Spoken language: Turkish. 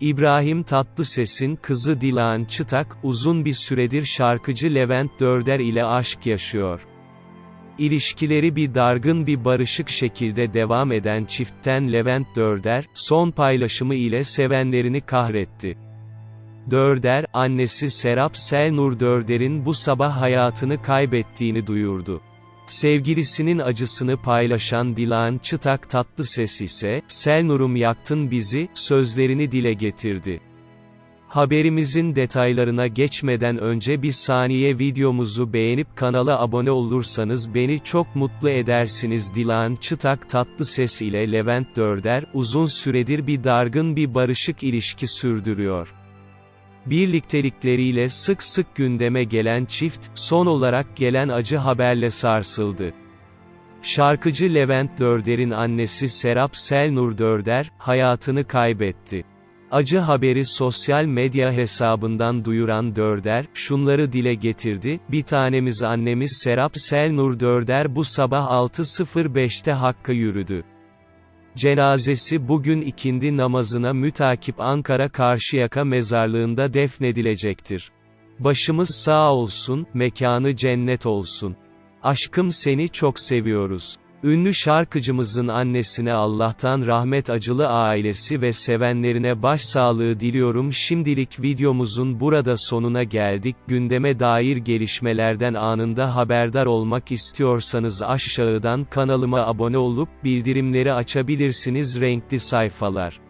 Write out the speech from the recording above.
İbrahim Tatlıses'in kızı Dilan Çıtak, uzun bir süredir şarkıcı Levent Dörder ile aşk yaşıyor. İlişkileri bir dargın bir barışık şekilde devam eden çiftten Levent Dörder, son paylaşımı ile sevenlerini kahretti. Dörder, annesi Serap Selnur Dörder'in bu sabah hayatını kaybettiğini duyurdu. Sevgilisinin acısını paylaşan Dilan Çıtak Tatlıses ise, Selnur'um yaktın bizi, sözlerini dile getirdi. Haberimizin detaylarına geçmeden önce bir saniye videomuzu beğenip kanala abone olursanız beni çok mutlu edersiniz. Dilan Çıtak Tatlıses ile Levent Dörder, uzun süredir bir dargın bir barışık ilişki sürdürüyor. Birliktelikleriyle sık sık gündeme gelen çift, son olarak gelen acı haberle sarsıldı. Şarkıcı Levent Dörder'in annesi Serap Selnur Dörder, hayatını kaybetti. Acı haberi sosyal medya hesabından duyuran Dörder, şunları dile getirdi, bir tanemiz annemiz Serap Selnur Dörder bu sabah 6.05'te Hakk'a yürüdü. Cenazesi bugün ikindi namazına mütakip Ankara Karşıyaka mezarlığında defnedilecektir. Başımız sağ olsun, mekanı cennet olsun. Aşkım seni çok seviyoruz. Ünlü şarkıcımızın annesine Allah'tan rahmet acılı ailesi ve sevenlerine başsağlığı diliyorum. Şimdilik videomuzun burada sonuna geldik. Gündeme dair gelişmelerden anında haberdar olmak istiyorsanız aşağıdan kanalıma abone olup bildirimleri açabilirsiniz. Renkli sayfalar